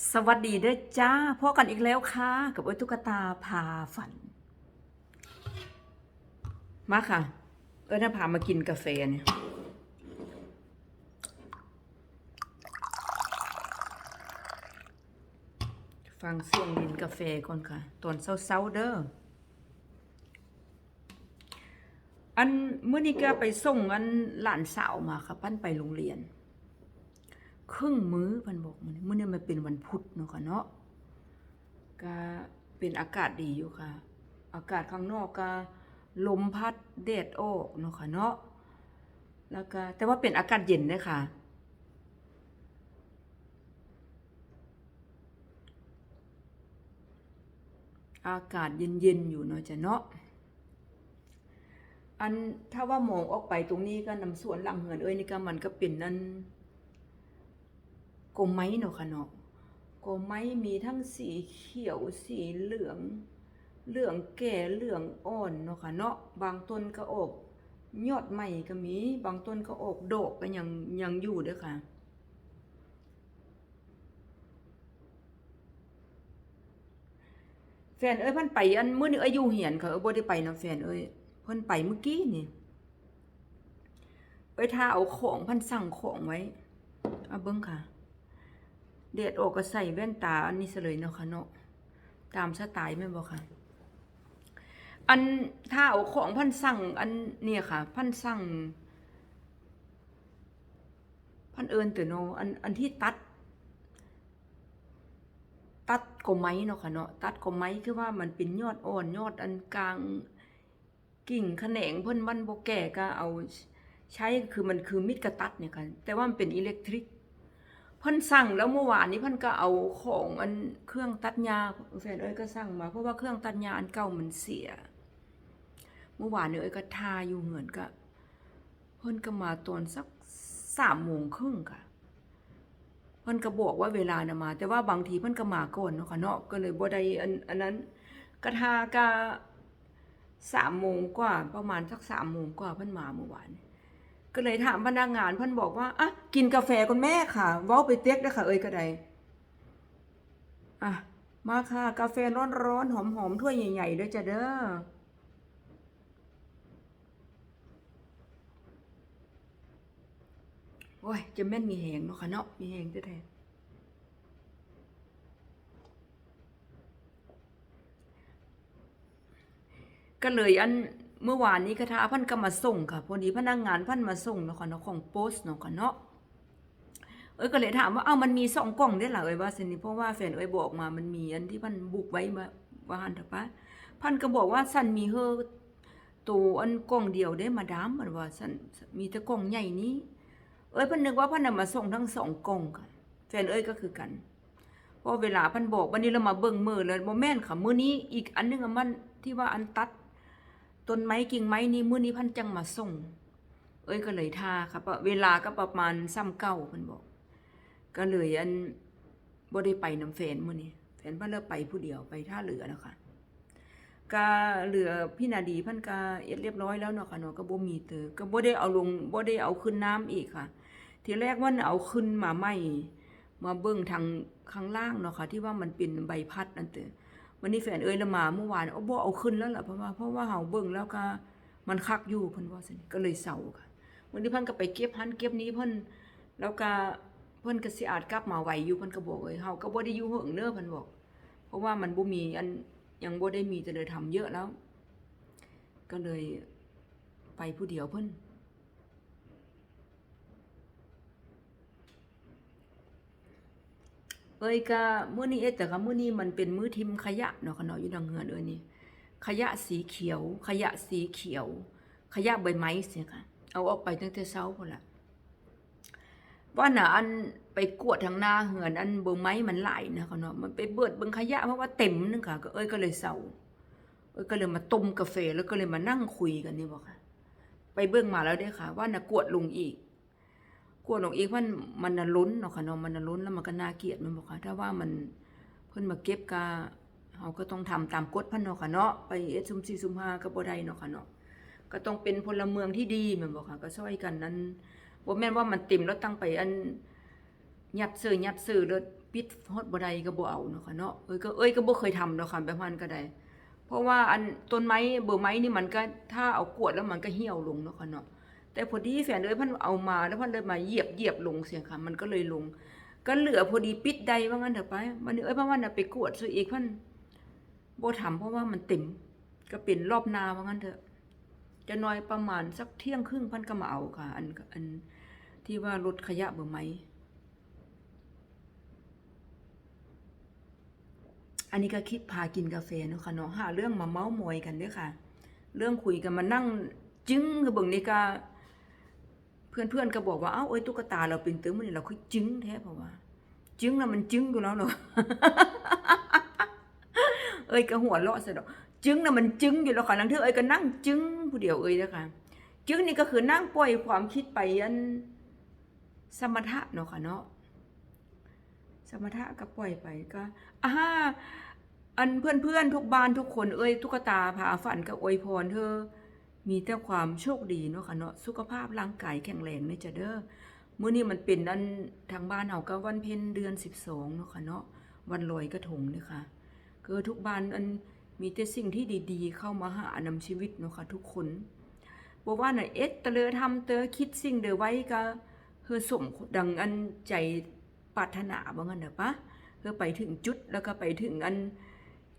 สวัสดีเด้อจ้าพบกันอีกแล้วค่ะ กับไอ้ตุ๊กตาพาฝัน มาค่ะ เอ้ยน่าพามากินกาแฟเนี่ยฟังเสียงดินกาแฟก่อนค่ะ ตอนเช้าๆเด้ออันเมื่อนี้ก็ไปส่งอันหลานสาวมาค่ะ ปั้นไปโรงเรียน ครึ่งมื้อพันบอกมันมื้อนี้มันเป็นวันพุธเนาะค่ะเนาะก็เป็นอากาศดีอยู่ค่ะ อากาศข้างนอกก็ลมพัดแดดออกเนาะค่ะเนาะแล้วก็แต่ว่าเป็นอากาศเย็นเลยค่ะ อากาศเย็นๆอยู่เนาะจ้ะเนาะอันถ้าว่ามองออกไปตรงนี้ก็นำสวนหลังเหือนเอ้ยนี่ก็มันก็เป็นนั่น กมไม้เนาะค่ะเนาะกมไม้มีทั้งสีเขียวสีเหลือง เหลืองแก่เหลืองอ่อนเนาะค่ะเนาะบางต้นก็ออกยอดใหม่ก็มี บางต้นก็ออกดอกก็ยังยังอยู่ด้อค่ะแฟนเอ้ยเพิ่นไปอันมื้อนี้อ้ยอยู่เหียนค่ะเอ้ยบ่ได้ไปนํแฟนเอ้ยเพิ่นไปเมื่อกี้นี่ไปท่าเอาของเพิ่นสั่งของไว้เอาเบิ่งค่ะ แดดออกก็ใส่แว่นตาอันนี้เลยเนาะค่ะเนาะตามสไตล์แม่นบ่ค่ะ อันถ้าเอาของพันสั่งอันเนี่ยค่ะ พันสั่ง พันเอิญตัวโนอันอันที่ตัด ตัดกบไม้เนาะค่ะเนาะตัดกบไม้คือว่ามันเป็นยอดอ่อนยอดอันกลางกิ่งแขนงเพิ่นวันโบแก่ก็เอา ใช้คือมันคือมิดกระตัดเนี่ยค่ะแต่ว่ามันเป็นอิเล็กทริก พิ่นสั่งแล้วเมื่อวานนี้พิ่นก็เอาของอันเครื่องตัดหญ้าแฟนเอ้ยก็สั่งมา เพราะว่าเครื่องตัดหญ้าอันเก่ามันเสีย เมื่อวานเนี่ยเอ้ยก็ทาอยู่เหมือนกับเพิ่นก็มาตอนสักสามโมงครึ่งค่ะเพิ่นก็บอกว่าเวลานะมา แต่ว่าบางทีเพิ่นก็มาก่อนเนาะค่ะเนาะก็เลยบ่ได้อันอันนั้นกระทากะสามโมงกว่าประมาณสักสามโมงกว่าเพิ่นมาเมื่อวาน ก็เลยถามพนักงานเพิ่นบอกว่าอะกินกาแฟคุณแม่ค่ะว้าไปเต็กเด้ค่ะเอ้ยก็ไดอะมาค่ะกาแฟร้อนๆหอมๆถ้วยใหญ่ๆเด้อจ้ะเด้อโอ้ยจะแม่นมีแหงเนาะค่ะเนาะมีแหงแท้ๆก็เลยอัน เมื่อวานนี้คาถาพันก็มาส่งค่ะพอดีพนักงานพันมาส่งเนาะค่ะเนาะของโพสเนาะค่ะเนาะเอ้ยก็เลยถามว่าเอ้ามันมีสองกล่องได้หรอเอ้ยว่าสินี่เพราะว่าแฟนเอ้ยบอกมามันมีอันที่พันบุกไว้มาว่าหันเถอะปะพันก็บอกว่าสันมีเฮอตัวอันกล่องเดียวได้มาดามมันว่าสันมีแต่กล่องใหญ่นี้ เอ้ยพันนึกว่าพันน่ะมาส่งทั้งสองกล่องค่ะแฟนเอ้ยก็คือกันพราะเวลาพันบอกวันนี้เรามาเบิ่งมือเลยโมแม่นค่ะมือนี้อีกอันหนึงอะมันที่ว่าอันตัด ต้นไม้กิ่งไม้นี่มื้อนี้พันจังมาส่ง เอ้ยก็เลยท่าค่ะเวลาก็ประมาณซ้ำเก้าเพิ่นบอก ก็เลยอันบ่ได้ไปน้ำแฟนมื้อนี้แฟนเพิ่นเลิกไปผู้เดียวไปท่าเรือนะคะก็เหลือพี่นาดีพิ่นก็เอ็ดเรียบร้อยแล้วเนาะค่ะเนาะก็บ่มีเตอก็บ่ได้เอาลงบ่ได้เอาขึ้นน้ำอีกค่ะ ทีแรกว่าเอาขึ้นมาใหม่มาเบิ่งทางข้างล่างเนาะค่ะที่ว่ามันเป็นใบพัดนั่นเตอ วันนี้แฟนเอ้ยละมาเมื่อวานเอาบ่เอาขึ้นแล้วล่ะเพราะว่าเพราะว่าเฮาเบิ่งแล้วก็มันคักอยู่เพิ่นว่าซั่นก็เลยเศร้าค่ะวันนี้เพิ่นก็ไปเก็บหันเก็บนี้เพิ่นแล้วก็เพิ่นก็สิอาจกลับมาไหวอยู่เพิ่นก็บอกเอ้ยเฮาก็บ่ได้อยู่เหิงเด้อเพิ่นบอก เพราะว่ามันบ่มีอันยังบ่ได้มีจะเลยทำเยอะแล้ว ก็เลยไปผู้เดียวเพิ่น เอ้ยก็มื้อนี้เอ๊ะแต่ก็มื้อนี้มันเป็นมื้อทิมขยะเนาะค่ะเนาะอยู่ดังเฮือนเอ้ยนี่ขยะสีเขียว ขยะสีเขียว ขยะใบไม้เสียค่ะเอาออกไปตั้งแต่เช้าพุ่นละว่าน่ะอันไปกวดทางหน้าเฮือนอันเบิ่งไม้มันไหลนะค่ะเนาะมันไปเบิดเบิงขยะเพราะว่าเต็มนึงค่ะ ก็เอ้ยก็เลยเศร้าเอ้ยก็เลยมาต้มกาแฟแล้วก็เลยมานั่งคุยกันนี่บ่ค่ะ ไปเบิ่งมาแล้วเด้ค่ะ ว่าน่ะกวดลุงอีก กลัวหนองอีกมันมันน่ะล้นเนาะค่ะเนาะมันน่ะล้นแล้วมันก็น่าเกลียดมันบอกค่ะ ถ้าว่ามันเพิ่นมาเก็บกาเฮาก็ต้องทำตามกฎพิ่นเนาะค่ะเนาะไปเอ็ดซุม4ซุม5ก็บ่ได้เนาะค่ะเนาะก็ต้องเป็นพลเมืองที่ดีม่นบ่ค่ะ ก็ช่วยกันนั้นบ่แม่นว่ามันเต็มแล้วตั้งไปอันยัดซื้อยัดซื้อแล้วปิดฮอดบ่ได้ก็บ่เอาเนาะค่ะเนาะเอ้ยก็เอ้ยก็บ่เคยทำดอกค่ะแบบนั้นก็ได้ เพราะว่าอันต้นไม้เบอร์ไม้นี่มันก็ถ้าเอากวดแล้วมันก็เหี่ยวลงเนาะค่ะเนาะ แต่พอดีแฟนเอ้ยพันเอามาแล้วพันเลยมาเหยียบเหยียบลงเสียงค่ะ มันก็เลยลง ก็เหลือพอดีปิดใดว่างั้นเถอะไปมันเอ้ยเพราะว่าน่ะไปกวดซะอีกพันโบ่ทำเพราะว่ามันเต็มก็เป็นรอบนาว่างั้นเถอะ จะน้อยประมาณสักเที่ยงครึ่งพันก็มาเอาค่ะ อันอันที่ว่ารถขยะเบอร์ไมอันนี้ก็คิดพากินกาแฟเนาะค่ะเนาะหาเรื่องมาเมาส์มอยกันด้วยค่ะ เรื่องคุยกันมานั่ง จึ้งคือเบิ่งนี่ก็ เพื่อนๆก็บอกว่าเอ้าเอ้ยตุ๊กตาเราเป็นตื้อมันเราคือจึ้งแท้เพราะว่า จึ้งแล้วมันจึ้งอยู่แล้วเนาะเอ้ยก็หัวเราะซะดอกจึ้งน่ะมันจึ้งอยู่แล้วค่ะลังเทื่อเอ้ยก็นั่งจึ้งผู้เดียวเอ้ยนะคะจึ้งนี่ก็คือนั่งปล่อยความคิดไปอันสมถะเนาะค่ะเนาะสมถะก็ปล่อยไปก็อ่าอันเพื่อนๆทุกบ้านทุกคนเอ้ยตุ๊กตาพาฝันก็อวยพรเธอ มีแต่ความโชคดีเนาะค่ะเนาะสุขภาพร่างกายแข็งแรงนี่จะเด้อมื้อนี้มันเป็นอันทางบ้านเฮาก็วันเพ็ญเดือน 12เนาะค่ะเนาะวันลอยกระทงนี่ค่ะคือทุกบ้านอันมีแต่สิ่งที่ดีๆ เข้ามาหานำชีวิตเนาะค่ะทุกคนบ่ว่าน่ะเอ็ดตะเลอทำเตอคิดสิ่งเดอไว้ก็เฮอสมดังอันใจปรารถนาว่างั้นเด้อปะเฮอไปถึงจุดแล้วก็ไปถึงอัน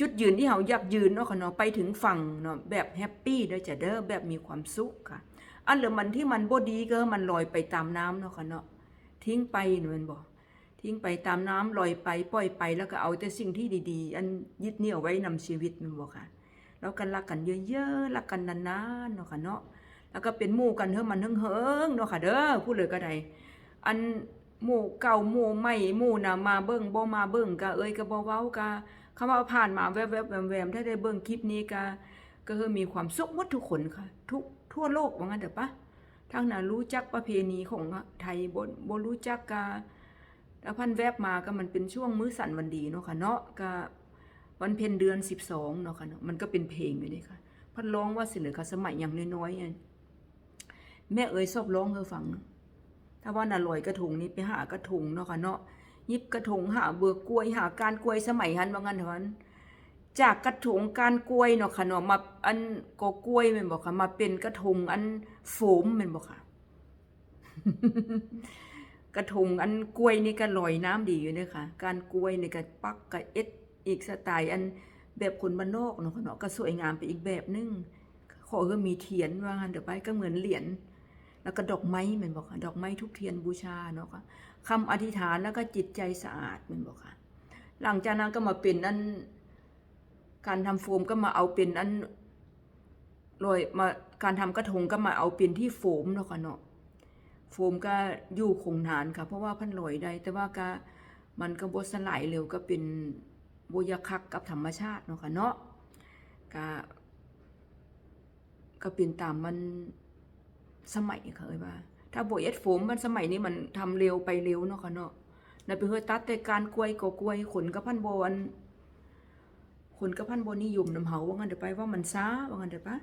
จุดยืนที่เฮาอยากยืนเนาะค่ะเนาะไปถึงฝั่งเนาะแบบแฮปปี้เด้อจ้ะเด้อแบบมีความสุขค่ะ อันเหลือมันที่มันบ่ดีก็มันลอยไปตามน้ำเนาะค่ะเนาะทิ้งไปนี่แมันบ่ทิ้งไปตามน้ำลอยไปปล่อยไปแล้วก็เอาแต่สิ่งที่ดีๆ อันยึดเหนี่ยวไว้นำชีวิตมันบ่ค่ะ แล้วกันรักกันเยอะๆรักกันนานๆเนาะค่ะเนาะแล้วก็เป็นหมู่กันเฮอมันเฮิงๆเนาะค่ะเด้อพูดเลยก็ได้อันหมู่เก่าหมู่ใหม่หมู่น่ะมาเบิ่งบ่มาเบิ่งก็เอ้ยก็บ่เว้าก็ คำว่าผ่านมาแวบๆแวมๆถ้าได้เบิ่งคลิปนี้ก็ก็คือมีความสุขหมดทุกคนค่ะ ทุกทั่วโลกว่างั้นเถอะปะทั้งนั้นรู้จักประเพณีของไทยบ่บ่รู้จักกาแล้วพันแวบมาก็มันเป็นช่วงมื้อสันวันดีเนาะค่ะเนาะก็วันเพ็ญเดือน12เนาะค่ะเนาะมันก็เป็นเพลงอยู่นี่ค่ะพันร้องว่าสิเหลือค่ะสมัยอย่างน้อยๆแม่เอ๋ยชอบร้องให้ฟังถ้าว่าน่ะลอยกระทงนี่ไปหากระทงเนาะค่ะเนาะ ยิบกระถงหาเบือกกล้วยหาการกล้วยสมัยหันว่างั้นเถอะนั้นจากกระถงการกล้วยเนาะค่ะเนาะมาอันก็กล้วยแม่นบ่ค่ะ มาเป็นกระถงอันโฟมแม่นบ่ค่ะ กระถงอันกล้วยนี่ก็ลอยน้ำดีอยู่เด้อค่ะ การกล้วยนี่ก็ปักก็เอ็ดอีกสไตล์อันแบบคนบ้านนอกเนาะค่ะเนาะก็สวยงามไปอีกแบบนึงขอก็มีเทียนว่างั้นเดี๋ยวไปก็เหมือนเหรียญ แล้วก็ดอกไม้แม่นบ่ค่ะดอกไม้ทุกเทียนบูชาเนาะค่ะคำอธิษฐานแล้วก็จิตใจสะอาดแมันบอกค่ะ หลังจากนั้นก็มาเป็นอันการทำโฟมก็มาเอาเป็นอันลอยมาการทำกระทงก็มาเอาเป็นที่โฟมเนาะค่ะเนาะโฟมก็อยู่คงนานค่ะ เพราะว่าพันลอยได้ แต่ว่าก็มันก็บสลายเร็วก็เป็นโบยคักกับธรรมชาติเนาะค่ะเนาะก็ก็เป็นตามมัน สมัยค่ะเอ้ยว่า ถ้าโบเอสโฟมมันสมัยนี้มันทำเร็วไปเร็วเนาะค่ะเนาะนั่นเป็นเฮอตัดแต่การกล้วยก็กล้วยขนกับพันโบอันขนกับพันโบนิยมนำเฮาว่างั้นเดี๋ยวไปว่ามันช้าว่างั้นเดี๋ยวปะ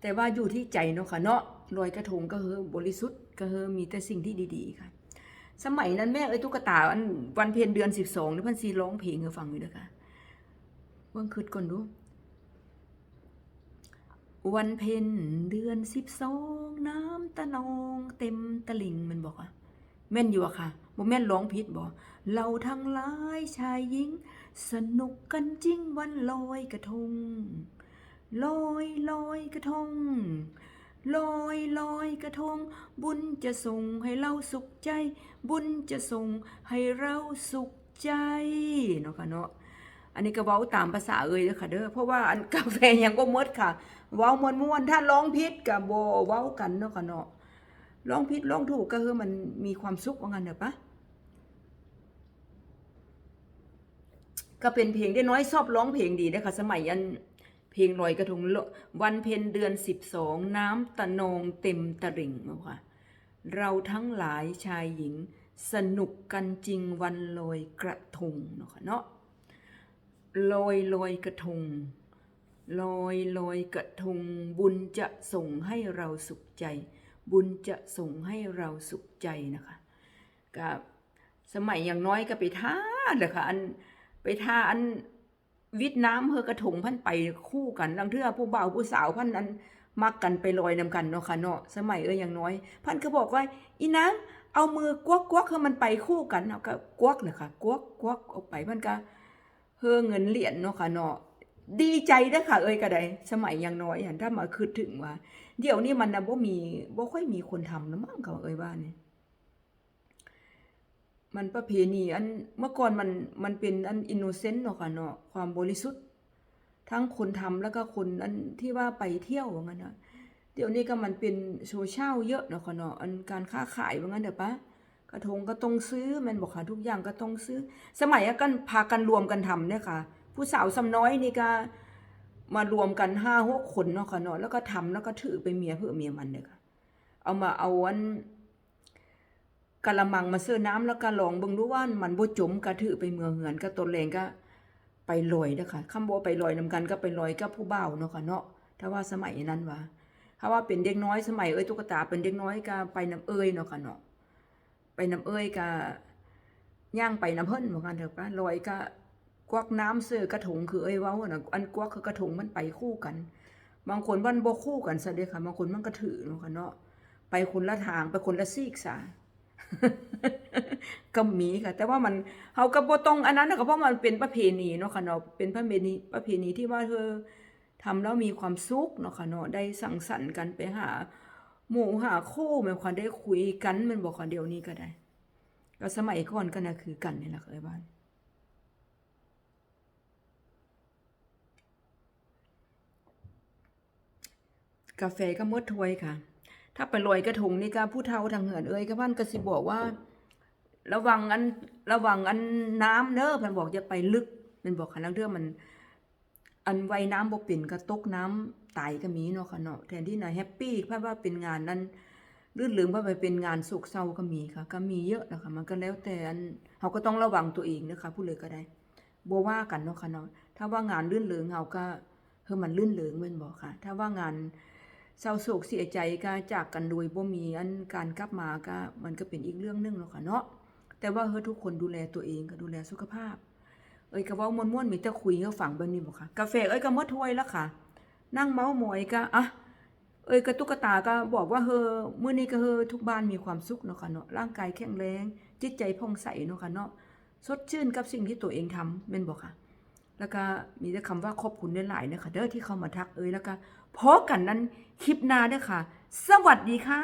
แต่ว่าอยู่ที่ใจเนาะค่ะเนาะลอยกระทงก็เฮอบริสุทธิ์ก็เฮอมีแต่สิ่งที่ดีๆค่ะ สมัยนั้นแม่เอ้ยตุ๊กตาอันวันเพ็ญเดือนสิบสองนี่พันซีร้องเพลงให้ฟังอยู่เด้อค่ะ เบิ่งคืดก่อนดู วันเพ็ญเดือนสิบสองน้ำตะนองเต็มตะลิงมันบอกว่าแม่นอยู่อะค่ะบ่แม่นร้องผิดบ่เราทั้งหลายชายหญิง สนุกกันจริงวันลอยกระทงลอยลอยกระทงลอยลอยกระทง บุญจะส่งให้เราสุขใจ บุญจะส่งให้เราสุขใจเนาะค่ะเนาะ อันนี้ก็เว้าตามภาษาเอ่ยเด้อค่ะเด้อเพราะว่าอันกาแฟยังบ่หมดค่ะ เว้าม่วนๆถ้าร้องผิดก็บ่เว้ากันเนาะค่ะเนาะร้องผิดร้องถูกก็คือมันมีความสุขว่างั้นเด้อปะก็เป็นเพลงได้น้อยชอบร้องเพลงดีเด้อค่ะ สมัยอันเพลงลอยกระทงวันเพ็ญเดือน12น้ำตะนองเต็มตะริ่งเนาะค่ะเราทั้งหลายชายหญิงสนุกกันจริงวันลอยกระทงเนาะค่ะเนาะ ลอยลอยกระทงลอยลอยกระทง บุญจะส่งให้เราสุขใจ บุญจะส่งให้เราสุขใจนะคะกับสมัยอย่างน้อยก็ไปท่าเลยค่ะอันไปท่าอันวิทน้ำเฮอกระถงพันไปคู่กันลังเทื่อผู้บ่าวผู้สาวพันนั้นมักกันไปลอยนำกันเนาะค่ะเนาะสมัยเอ้ยอย่างน้อย พันก็บอกว่าอีนางเอามือกวักกวักให้มันไปคู่กันเอาก็กวักเลยค่ะกวักกวักออกไปมันก็ เฮอเงินเหรียญเนาะค่ะเนาะดีใจเด้ค่ะ เอ้ยก็ไดสมัยย่างน้อยหันถ้ามาคิดถึงว่า เดี๋ยวนี้มันนะบ่มีบ่ค่อยมีคนทำนะมั้งเขาเอ้ยว่าเนี่ยมันประเพณีอันเมื่อก่อนมันมันเป็นอันอินโนเซนต์เนาะค่ะเนาะความบริสุทธิ์ ทั้งคนทำแล้วก็คนอันที่ว่าไปเที่ยวว่างั้นนะเดี๋ยวนี้ก็มันเป็นโซเชียลเยอะเนาะค่ะเนาะอันการค้าขายว่างั้นเด้อปะ กระทงก็ต้องซื้อแมันบอกค่ะทุกอย่างก็ต้องซื้อ สมัยกันพากันรวมกันทำเนี่ยค่ะ ผู้สาวสำน้อยนี่ก็มารวมกันห้าหกคนเนาะค่ะเนาะแล้วก็ทำแล้วก็ถือไปเมียเพื่อเมียมันเลยค่ะ เอามาเอาอันกะละมังมาเสื้อน้ำแล้วก็ลองเบิ่งดูว่ามันบ่จมก็ถือไปเมืองเหือนก็ตนแรงก็ไปลอยเด้อค่ะคำว่าไปลอยนำกันก็ไปลอยกับผู้เบ่าเนาะค่ะเนาะถ้าว่าสมัยนั้นว่าถ้าว่าเป็นเด็กน้อยสมัยเอ้ยตุ๊กตาเป็นเด็กน้อยก็ไปน้ำเอ้ยเนาะค่ะเนาะ น้ำเอ้ยก็ย่างไปน้ำเพิ่นเหมือนกันเถอะปะลอยก็กวักน้ำเสื้อกระถงคือเอ้ยว้าน่ะอันกวักคือกระถงมันไปคู่กัน บางคนมันบ่คู่กันซะเด้ค่ะบางคนมันก็ถือเนาะค่ะเนาะไปคนละทางไปคนละซีกซะก็มีค่ะ แต่ว่ามันเฮาก็บ่ต้องอันนั้นน่ะก็เพราะมันเป็นประเพณีเนาะค่ะเนาะเป็นประเพณีประเพณีที่ว่าเธอทำแล้วมีความสุขเนาะค่ะเนาะได้สังสรรค์กันไปหา หมู่หาคู่ม่นความได้คุยกันมันบ่ค่ะเดี๋ยวนี้ก็ได้ ก็สมัยก่อนก็น่ะคือกันนี่แหละเอ้ยบ้านกาแฟก็มดถ้วยค่ะ ถ้าไปลอยกระทงนี่ก็ผู้เฒ่าทางเหือนเอ้ยก็บ้านก็สิบอกว่า ระวังอันระวังอันน้ำเน้อเพิ่นบอกอย่าไปลึกเพิ่นบอกค่ะนังเทื่อมัน อันไวน้ำบ่เป็นก็ตกน้ำตายก็มีเนาะค่ะเนาะแทนที่น่ะแฮปปี้เพราะว่าเป็นงานนั้นลื่นลืมว่าไปเป็นงานโศกเศร้าก็มีค่ะ ก็มีเยอะนะคะมันก็แล้วแต่อันเฮาก็ต้องระวังตัวเองนะคะผู้เลยก็ได้บ่ว่ากันเนาะค่ะเนาะถ้าว่างานลื่นเริงเฮาก็เฮอมันลื่นเริงแม่นบ่ค่ะ ถ้าว่างานเศร้าโศกเสียใจก็จากกันโดยบ่มีอันการกลับมาก็มันก็เป็นอีกเรื่องหนึงแล้วค่ะเนาะแต่ว่าเฮาทุกคนดูแลตัวเองก็ดูแลสุขภาพ เอ้ยก็เว้าม่วนๆมีแต่คุยให้ฟังแบบนี้บ่ค่ะกาแฟเอ้ยก็หมดถ้วยแล้วค่ะ นั่งเมาส์มอยก็อะเอ้ยก็ตุ๊กตาก็บอกว่าเฮอมื้อนี้ก็เฮอทุกบ้านมีความสุขเนาะค่ะเนาะร่างกายแข็งแรงจิตใจผ่องใสเนาะค่ะเนาะสดชื่นกับสิ่งที่ตัวเองทำแม่นบ่ค่ะ แล้วก็มีแต่คำว่าขอบคุณหลายๆนะคะเด้อที่เข้ามาทักเอ้ยแล้วก็พอกันนั้นคลิปหน้าเด้อค่ะ สวัสดีค่ะ